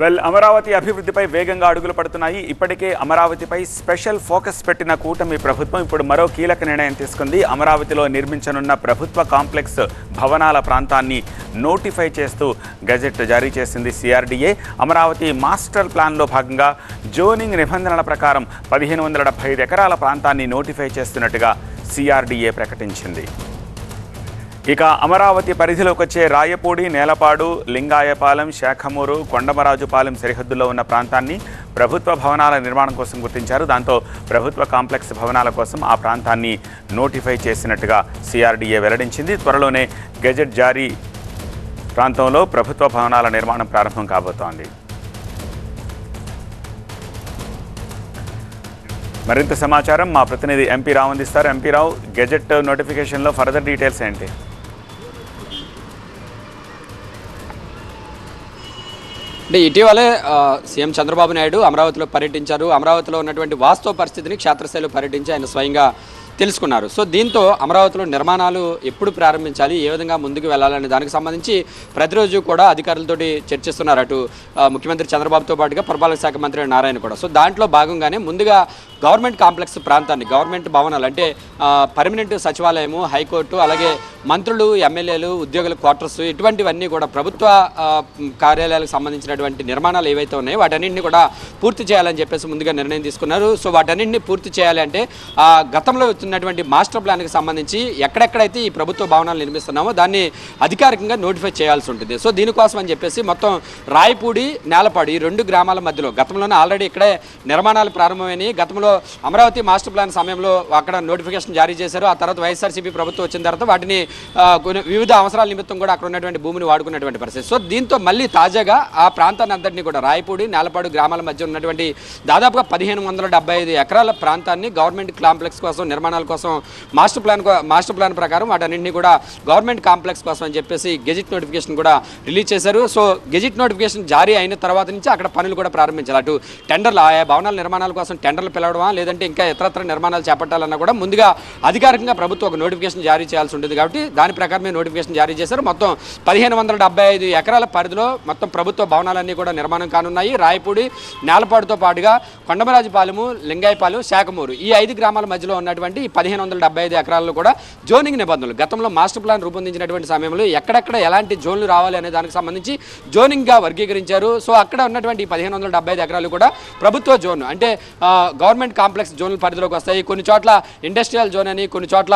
Well Amaravati అభివృద్ధిపై వేగంగా అడుగులు పడుతున్నాయి. ఇప్పటికే అమరావతిపై స్పెషల్ ఫోకస్ పెట్టిన కూటమి ప్రభుత్వం ఇప్పుడు మరో కీలక నిర్ణయం తీసుకుంది. అమరావతిలో నిర్మించనున్న ప్రభుత్వ కాంప్లెక్స్ భవనాల ప్రాంతాన్ని నోటిఫై చేస్తూ గజెట్ జారీ చేసింది సిఆర్డీఏ. అమరావతి మాస్టర్ ప్లాన్లో భాగంగా జోనింగ్ నిబంధనల ప్రకారం పదిహేను వందల డెబ్బై ఐదు ఎకరాల ప్రాంతాన్ని నోటిఫై చేస్తున్నట్టుగా సిఆర్డీఏ ప్రకటించింది. ఇక అమరావతి పరిధిలోకి వచ్చే రాయపూడి నేలపాడు లింగాయపాలెం శాఖమూరు కొండమరాజుపాలెం సరిహద్దుల్లో ఉన్న ప్రాంతాన్ని ప్రభుత్వ భవనాల నిర్మాణం కోసం గుర్తించారు. దాంతో ప్రభుత్వ కాంప్లెక్స్ భవనాల కోసం ఆ ప్రాంతాన్ని నోటిఫై చేసినట్టుగా సిఆర్డీఏ వెల్లడించింది. త్వరలోనే గెజెట్ జారీ ప్రాంతంలో ప్రభుత్వ భవనాల నిర్మాణం ప్రారంభం కాబోతోంది. మరింత సమాచారం మా ప్రతినిధి ఎంపీ రావు అందిస్తారు. ఎంపీ రావు గెజెట్ నోటిఫికేషన్లో ఫర్దర్ డీటెయిల్స్ ఏంటి? అంటే ఇటీవలే సీఎం చంద్రబాబు నాయుడు అమరావతిలో పర్యటించారు. అమరావతిలో ఉన్నటువంటి వాస్తవ పరిస్థితిని క్షేత్రస్థాయిలో పర్యటించి ఆయన స్వయంగా తెలుసుకున్నారు. సో దీంతో అమరావతిలో నిర్మాణాలు ఎప్పుడు ప్రారంభించాలి ఏ విధంగా ముందుకు వెళ్ళాలనే దానికి సంబంధించి ప్రతిరోజు కూడా అధికారులతోటి చర్చిస్తున్నారు అటు ముఖ్యమంత్రి చంద్రబాబుతో పాటుగా పురపాలక శాఖ మంత్రి నారాయణ కూడా. సో దాంట్లో భాగంగానే ముందుగా గవర్నమెంట్ కాంప్లెక్స్ ప్రాంతాన్ని గవర్నమెంట్ భవనాలు అంటే పర్మనెంట్ సచివాలయము హైకోర్టు అలాగే మంత్రులు ఎమ్మెల్యేలు ఉద్యోగుల క్వార్టర్స్ ఇటువంటివన్నీ కూడా ప్రభుత్వ కార్యాలయాలకు సంబంధించినటువంటి నిర్మాణాలు ఏవైతే ఉన్నాయో వాటన్నింటినీ కూడా పూర్తి చేయాలని చెప్పేసి ముందుగా నిర్ణయం తీసుకున్నారు. సో వాటన్నింటినీ పూర్తి చేయాలి అంటే గతంలో వచ్చినటువంటి మాస్టర్ ప్లాన్కి సంబంధించి ఎక్కడెక్కడైతే ఈ ప్రభుత్వ భవనాలు నిర్మిస్తున్నామో దాన్ని అధికారికంగా నోటిఫై చేయాల్సి ఉంటుంది. సో దీనికోసం అని చెప్పేసి మొత్తం రాయపూడి నేలపాడు ఈ రెండు గ్రామాల మధ్యలో గతంలోనే ఆల్రెడీ ఇక్కడే నిర్మాణాలు ప్రారంభమైనాయి. గతంలో అమరావతి మాస్టర్ ప్లాన్ సమయంలో అక్కడ నోటిఫికేషన్ జారీ చేశారు. ఆ తర్వాత వైఎస్ఆర్సీపీ ప్రభుత్వం వచ్చిన తర్వాత వాటిని కొన్ని వివిధ అవసరాల నిమిత్తం కూడా అక్కడ ఉన్నటువంటి భూమిని వాడుకున్నటువంటి పరిస్థితి. సో దీంతో మళ్ళీ తాజాగా ఆ ప్రాంతాన్ని అంతటినీ కూడా రాయపూడి నేలపాడు గ్రామాల మధ్య ఉన్నటువంటి దాదాపుగా పదిహేను వందల డెబ్బై ఐదు ఎకరాల ప్రాంతాన్ని గవర్నమెంట్ కాంప్లెక్స్ కోసం నిర్మాణాల కోసం master plan co- master plan ప్రకారం వాటన్నింటినీ కూడా గవర్నమెంట్ కాంప్లెక్స్ కోసం అని చెప్పేసి గెజిట్ నోటిఫికేషన్ కూడా రిలీజ్ చేశారు. సో గెజిట్ నోటిఫికేషన్ జారీ అయిన తర్వాత నుంచి అక్కడ పనులు కూడా ప్రారంభించాలి అటు టెండర్లు ఆయా భవనాల నిర్మాణాల కోసం టెండర్లు పిలవడమా లేదంటే ఇంకా ఇతరత్ర నిర్మాణాలు చేపట్టాలన్నా కూడా ముందుగా అధికారికంగా ప్రభుత్వం ఒక నోటిఫికేషన్ జారీ చేయాల్సి ఉంటుంది కాబట్టి దాని ప్రకారమే నోటిఫికేషన్ జారీ చేశారు. మొత్తం పదిహేను వందల డెబ్బై ఐదు ఎకరాల పరిధిలో మొత్తం ప్రభుత్వ భవనాలన్నీ కూడా నిర్మాణం కానున్నాయి. రాయపూడి నేలపాడుతో పాటుగా కొండమరాజుపాలెము లింగాయపాలెం శాఖమూరు ఈ ఐదు గ్రామాల మధ్యలో ఉన్నటువంటి ఈ పదిహేను వందల డెబ్బై ఐదు ఎకరాల్లో కూడా జోనింగ్ నిబంధనలు గతంలో మాస్టర్ ప్లాన్ రూపొందించినటువంటి సమయంలో ఎక్కడెక్కడ ఎలాంటి జోన్లు రావాలి అనే దానికి సంబంధించి జోనింగ్గా వర్గీకరించారు. సో అక్కడ ఉన్నటువంటి ఈ పదిహేను వందల డెబ్బై ఐదు ఎకరాలు కూడా ప్రభుత్వ జోన్ అంటే గవర్నమెంట్ అపార్ట్మెంట్ కాంప్లెక్స్ జోన్ల పరిధిలోకి వస్తాయి. కొన్ని చోట్ల ఇండస్ట్రియల్ జోన్ అని కొన్ని చోట్ల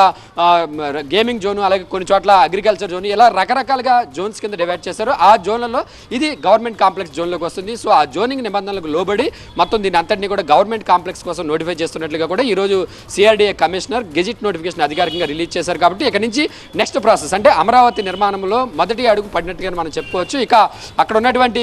గేమింగ్ జోన్ అలాగే కొన్ని చోట్ల అగ్రికల్చర్ జోన్ ఇలా రకరకాలుగా జోన్స్ కింద డివైడ్ చేశారు. ఆ జోన్లలో ఇది గవర్నమెంట్ కాంప్లెక్స్ జోన్లోకి వస్తుంది. సో ఆ జోనింగ్ నిబంధనలకు లోబడి మొత్తం దీని అంతటిని కూడా గవర్నమెంట్ కాంప్లెక్స్ కోసం నోటిఫై చేస్తున్నట్లుగా కూడా ఈరోజు సిఆర్డీఏ కమిషనర్ గెజిట్ నోటిఫికేషన్ అధికారికంగా రిలీజ్ చేశారు. కాబట్టి ఇక నుంచి నెక్స్ట్ ప్రాసెస్ అంటే అమరావతి నిర్మాణంలో మొదటి అడుగు పడినట్టుగా మనం చెప్పుకోవచ్చు. ఇక అక్కడ ఉన్నటువంటి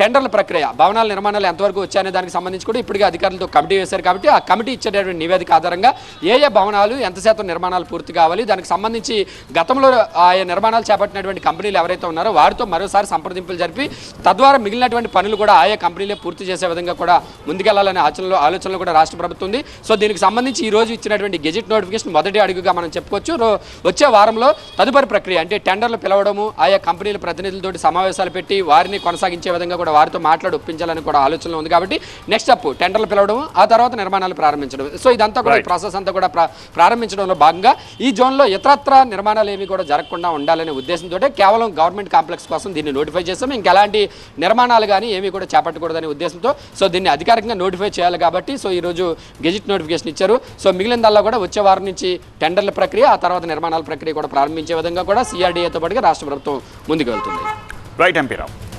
టెండర్ల ప్రక్రియ భవనాల నిర్మాణాలు ఎంతవరకు వచ్చాయనే దానికి సంబంధించి కూడా ఇప్పటికే అధికారులతో కమిటీ వేశారు. కాబట్టి ఆ కమిటీ ఇచ్చేటటువంటి నివేదిక ఆధారంగా ఏ ఏ భవనాలు ఎంత శాతం నిర్మాణాలు పూర్తి కావాలి దానికి సంబంధించి గతంలో ఆయా నిర్మాణాలు చేపట్టినటువంటి కంపెనీలు ఎవరైతే ఉన్నారో వారితో మరోసారి సంప్రదింపులు జరిపి తద్వారా మిగిలినటువంటి పనులు కూడా ఆయా కంపెనీలే పూర్తి చేసే విధంగా కూడా ముందుకెళ్ళాలనే ఆలోచనలో ఆలోచనలు కూడా రాష్ట్ర ప్రభుత్వం ఉంది. సో దీనికి సంబంధించి ఈ రోజు ఇచ్చినటువంటి గెజిట్ నోటిఫికేషన్ మొదటి అడుగుగా మనం చెప్పుకోవచ్చు. రో- వచ్చే వారంలో తదుపరి ప్రక్రియ అంటే టెండర్లు పిలవడము ఆయా కంపెనీల ప్రతినిధులతోటి సమావేశాలు పెట్టి వారిని కొనసాగించే విధంగా కూడా వారితో మాట్లాడి ఒప్పించాలని కూడా ఆలోచనలో ఉంది కాబట్టి నెక్స్ట్ స్టెప్ టెండర్లు పిలవడం ఆ తర్వాత నిర్మాణాలు ప్రారంభించడం. సో ఇదంతా కూడా. ప్రాసెస్ అంతా కూడా ప్రా- ప్రారంభించడంలో భాగంగా ఈ జోన్లో ఇతరత్ర నిర్మాణాలు ఏవి కూడా జరగకుండా ఉండాలనే ఉద్దేశంతో కేవలం గవర్నమెంట్ కాంప్లెక్స్ కోసం దీన్ని నోటిఫై చేస్తాం ఇంకెలాంటి నిర్మాణాలు కానీ ఏమీ కూడా చేపట్టకూడదనే ఉద్దేశంతో సో దీన్ని అధికారికంగా నోటిఫై చేయాలి కాబట్టి సో ఈరోజు గెజిట్ నోటిఫికేషన్ ఇచ్చారు. సో మిగిలినదల్లా కూడా వచ్చే వారం నుంచి టెండర్ల ప్రక్రియ ఆ తర్వాత నిర్మాణాల ప్రక్రియ కూడా ప్రారంభించే విధంగా కూడా సిఆర్డీఏతో పాటుగా రాష్ట్ర ప్రభుత్వం ముందుకు వెళ్తుంది. Right MP Rao.